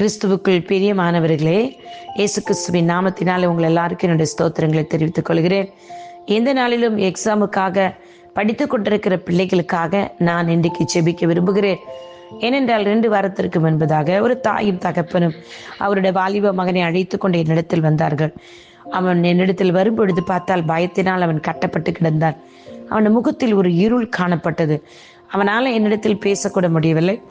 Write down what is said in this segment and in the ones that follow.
கிறிஸ்துவுக்குள் பிரியமானவர்களே இயேசு கிறிஸ்துவின் நாமத்தினால் உங்கள் எல்லாருக்கும் என்னுடைய ஸ்தோத்திரங்களை தெரிவித்துக் கொள்கிறேன். எந்த நாளிலும் எக்ஸாமுக்காக படித்து கொண்டிருக்கிற பிள்ளைகளுக்காக நான் இன்றைக்கு செபிக்க விரும்புகிறேன். ஏனென்றால் ரெண்டு வாரத்திற்கு முன்பதாக ஒரு தாயும் தகப்பனும் அவருடைய வாலிப மகனை அழைத்து கொண்டு என்னிடத்தில் வந்தார்கள். அவன் என்னிடத்தில் வரும்பொழுது பார்த்தால் பயத்தினால் அவன் கட்டப்பட்டு கிடந்தான். அவன் முகத்தில் ஒரு இருள் காணப்பட்டது. அவனால் என்னிடத்தில் பேசக்கூட முடியவில்லை.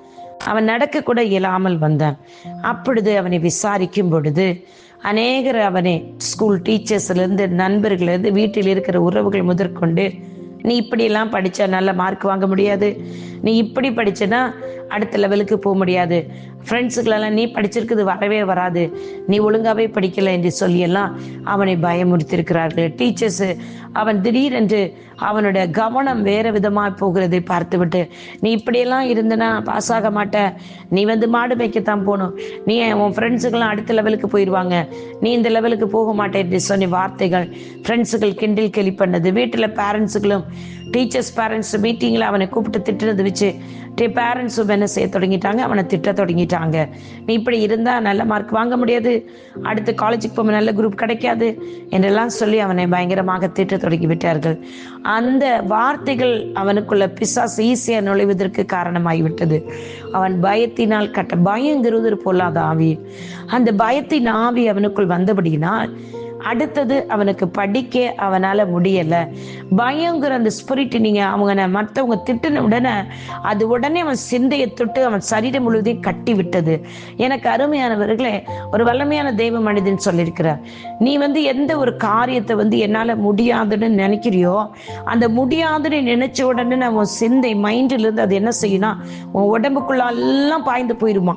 அவன் நடக்க கூட இயலாமல் வந்தான். அப்பொழுது அவனை விசாரிக்கும் பொழுது அநேகர் அவனை ஸ்கூல் டீச்சர்ஸ்லேருந்து நண்பர்கள்லேருந்து வீட்டில் இருக்கிற உறவுகள் முதற்கொண்டு நீ இப்படியெல்லாம் படித்தா நல்ல மார்க் வாங்க முடியாது. நீ இப்படி படிச்சனா அடுத்த லெவலுக்கு போக முடியாது. ஃப்ரெண்ட்ஸுகளெல்லாம் நீ படிச்சிருக்குது வரவே வராது. நீ ஒழுங்காகவே படிக்கலை என்று சொல்லியெல்லாம் அவனை பயமுறுத்திருக்கிறார்கள் டீச்சர்ஸு அவன் திடீரென்று அவனோட கவனம் வேறு விதமாக போகிறதை பார்த்துவிட்டு நீ இப்படியெல்லாம் இருந்தனா பாஸ் ஆக மாட்ட. நீ வந்து மாடு மேய்க்கத்தான் போகணும். நீ உன் ஃப்ரெண்ட்ஸுக்கெல்லாம் அடுத்த லெவலுக்கு போயிடுவாங்க நீ இந்த லெவலுக்கு போக மாட்டேன் என்று சொன்ன வார்த்தைகள் ஃப்ரெண்ட்ஸுகள் கிண்டில் கெளி பண்ணது. வீட்டில் பேரண்ட்ஸுகளும் டீச்சர்ஸ் பேரண்ட்ஸ் மீட்டிங்கில் அவனை கூப்பிட்டு திட்டுறது வச்சு பேரண்ட்ஸும் என்ன செய்ய தொடங்கிட்டாங்க? அவனை திட்ட தொடங்கிட்டாங்க. நீ இப்படி இருந்தால் நல்ல மார்க் வாங்க முடியாது. அடுத்து காலேஜுக்கு போக நல்ல குரூப் கிடைக்காது என்றெல்லாம் சொல்லி அவனை பயங்கரமாக திட்ட தொடங்கி விட்டார்கள். அந்த வார்த்தைகள் அவனுக்குள்ள பிசாசு ஈஸியாக நுழைவதற்கு காரணமாகிவிட்டது அவன் பயத்தினால் கட்ட பயங்கிறது ஒரு பொல்லாத ஆவி. அந்த பயத்தின் ஆவி அவனுக்குள் வந்தபடினால் அடுத்தது அவனுக்கு படிக்க அவனால முடியல. பயங்கிற அந்த ஸ்பிரிட் நீங்க அவங்க மற்றவங்க திட்டின உடனே அது உடனே அவன் சிந்தையை தொட்டு அவன் சரீரம் முழுவதையும் கட்டி விட்டது எனக்கு அருமையானவர்களே ஒரு வல்லமையான தெய்வ மனிதன் சொல்லியிருக்கிறார். நீ வந்து எந்த ஒரு காரியத்தை வந்து என்னால முடியாதுன்னு நினைக்கிறியோ அந்த முடியாதுன்னு நினைச்ச உடனே நான் உன் சிந்தை மைண்ட்ல இருந்து அது என்ன செய்யணும் உன் உடம்புக்குள்ள எல்லாம் பாய்ந்து போயிருமா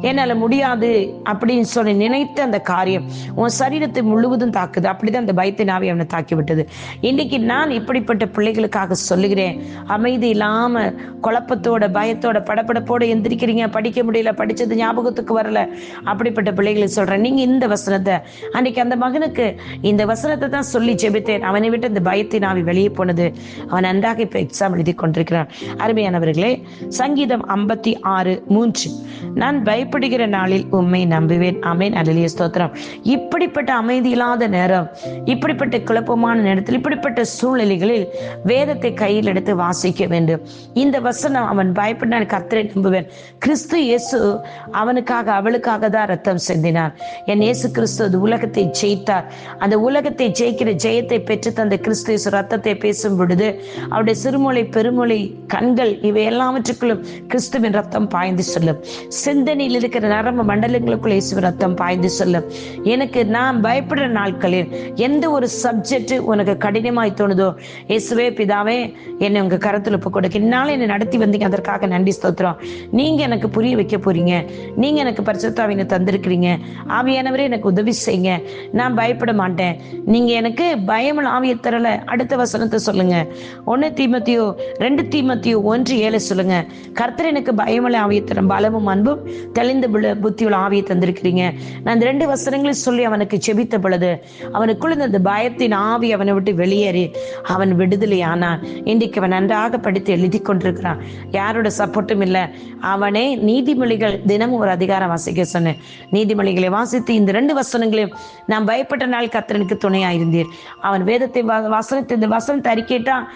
என்னால முடியாது அப்படின்னு சொல்லி நினைத்த அந்த காரியம் உன் சரீரத்தை முழுவதும் தாக்குது. அப்படிதான் அந்த பயத்தை நாவி அவனை தாக்கி விட்டது இன்னைக்கு நான் இப்படிப்பட்ட பிள்ளைகளுக்காக சொல்லுகிறேன். அமைதி இல்லாம குழப்பத்தோட பயத்தோட படப்படப்போட எந்திரிக்கிறீங்க. படிக்க முடியல படிச்சது ஞாபகத்துக்கு வரல. அப்படிப்பட்ட பிள்ளைகளுக்கு சொல்றேன். நீங்க இந்த வசனத்தை அன்னைக்கு அந்த மகனுக்கு இந்த வசனத்தை தான் சொல்லி ஜெபித்தேன். அவனை விட்டு இந்த பயத்தை நாவி வெளியே போனது. அவன் நன்றாக இப்ப எக்ஸாம் எழுதி கொண்டிருக்கிறான். அருமையானவர்களே சங்கீதம் ஐம்பத்தி ஆறு மூன்று. நான் பயப்படுகிற நாளில் உண்மை நம்புவேன். அமேன் அலிலிய ஸ்தோத்திரம். இப்படிப்பட்ட அமைதி இல்லாத நேரம் இப்படிப்பட்ட குழப்பமான நேரத்தில் இப்படிப்பட்ட சூழ்நிலைகளில் வேதத்தை கையில் எடுத்து வாசிக்க வேண்டும். இந்த வசனம் அவன் பயப்படான் கத்தரை நம்புவேன். கிறிஸ்து இயேசு அவனுக்காக அவளுக்காக தான் ரத்தம் சிந்தினார். என் இயேசு கிறிஸ்து அது உலகத்தை ஜெயித்தார். அந்த உலகத்தை ஜெயிக்கிற ஜெயத்தை பெற்று தந்த கிறிஸ்து இயேசு ரத்தத்தை பேசும் பொழுது அவருடைய சிறுமொழி பெருமொழி கண்கள் இவை எல்லாவற்றுக்குள்ளும் கிறிஸ்துவின் ரத்தம் பாய்ந்து செல்லும். சிந்தை சிந்தனையில் இருக்கிற நரம்பு மண்டலங்களுக்குள் இயேசு ரத்தம் பாய்ந்து சொல்லும். எனக்கு நான் பயப்படுற நாட்களில் எந்த ஒரு சப்ஜெக்ட் உனக்கு கடினமாய் தோணுதோ இயேசுவே பிதாவே என்னை உங்க கரத்துல ஒப்பு கொடுக்க. இந்நாள் என்னை நடத்தி வந்தீங்க. அதற்காக நன்றி ஸ்தோத்திரம். நீங்க எனக்கு புரிய வைக்க போறீங்க. நீங்க எனக்கு பரிசுத்தாவினை தந்திருக்கிறீங்க. ஆவியானவரே எனக்கு உதவி செய்யுங்க. நான் பயப்பட மாட்டேன். நீங்க எனக்கு பயம் ஆவிய தரல. அடுத்த வசனத்தை சொல்லுங்க. ஒன்னு தீமத்தியோ ரெண்டு தீமத்தியோ ஒன்று ஏழு சொல்லுங்க. கர்த்தர் எனக்கு பயமலை ஆவிய தரும். பலமும் அன்பும் தெளிந்த புத்தியுள்ள ஆவியை தந்திருக்கிறீங்க. நான் இந்த ரெண்டு வசனங்களை சொல்லி அவனுக்கு செபித்த பொழுது அவனுக்குள்ள இந்த பயத்தின் ஆவி அவனை விட்டு வெளியேறி அவன் விடுதலை ஆனான் இன்றைக்கு அவன் நன்றாக படித்து எழுதி கொண்டிருக்கிறான். யாரோட சப்போர்ட்டும் இல்லை. அவனே நீதிமொழிகள் தினமும் ஒரு அதிகாரம் வாசிக்க சொன்னேன் நீதிமொழிகளை வாசித்து இந்த ரெண்டு வசனங்களையும் நான் பயப்பட்ட நாள் கத்திரனுக்கு துணையாயிருந்தீர். அவன் வேதத்தை வசனத்தை இந்த வசனத்தை அறிக்கைட்டான்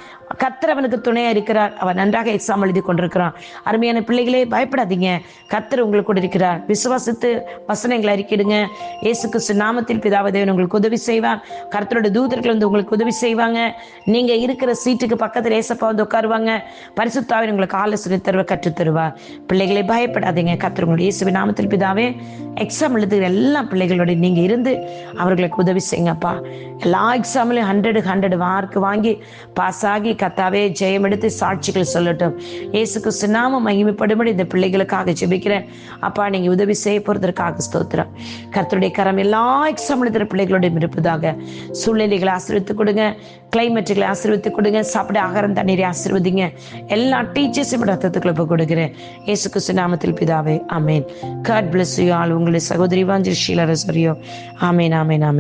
கத்தர் அவனுக்கு துணையா இருக்கிறார். அவன் நன்றாக எக்ஸாம் எழுதி கொண்டிருக்கிறான். அருமையான பிள்ளைகளே பயப்படாதீங்க. கத்தர் உங்களுக்கு கூட இருக்கிறார். விசுவாசித்து வசனங்களை அறிக்கிடுங்க இயேசு கிறிஸ்து நாமத்தில் பிதாவ தேவன் உங்களுக்கு உதவி செய்வார். கருத்தரோட தூதர்கள் வந்து உங்களுக்கு உதவி செய்வாங்க. நீங்க இருக்கிற சீட்டுக்கு பக்கத்தில் ஏசப்பா வந்து உட்காருவாங்க. பரிசுத்தாவின் உங்களுக்கு ஆலோசனை தருவ கற்றுத் தருவார் பிள்ளைகளை பயப்படாதீங்க. கத்தர் உங்களுடைய இயேசுவின் நாமத்தில் பிதாவே எக்ஸாம் எழுதுகிற எல்லா பிள்ளைகளோட நீங்க இருந்து அவர்களுக்கு உதவி செய்யுங்கப்பா. எல்லா எக்ஸாம்லையும் ஹண்ட்ரடு ஹண்ட்ரட் மார்க் வாங்கி பாஸ் ஆகி கத்தாவே ஜெயம் எடுத்து சாட்சிகள் சொல்லட்டும். இயேசு கிறிஸ்து நாம மகிமைப்படும்படி இந்த பிள்ளைகளுக்காக ஜெபிக்கிறேன். அப்பா நீங்க உதவி செய்ய போறதற்காக ஸ்தோத்திரம். கர்த்தருடைய கரம் எல்லா எக்ஸாம் எழுதுகிற பிள்ளைகளோடையும் இருப்பதாக. சூழ்நிலைகளை ஆசீர்வித்து கொடுங்க. கிளைமேட்டுகளை ஆசீர்வித்து கொடுங்க. சாப்பிட ஆகாரம் தண்ணீரை ஆசீர்வதிங்க. எல்லா டீச்சர்ஸும் ரத்தத்துக்குள்ள போய் கொடுக்குறேன். இயேசு கிறிஸ்து நாமத்தில் பிதாவே. ஆமேன். காட் பிளஸ் யூ ஆல் உங்களுடைய சகோதரி வாஞ்சி ஷீலரசரியோ ஆமேன் ஆமேன் ஆமேன்.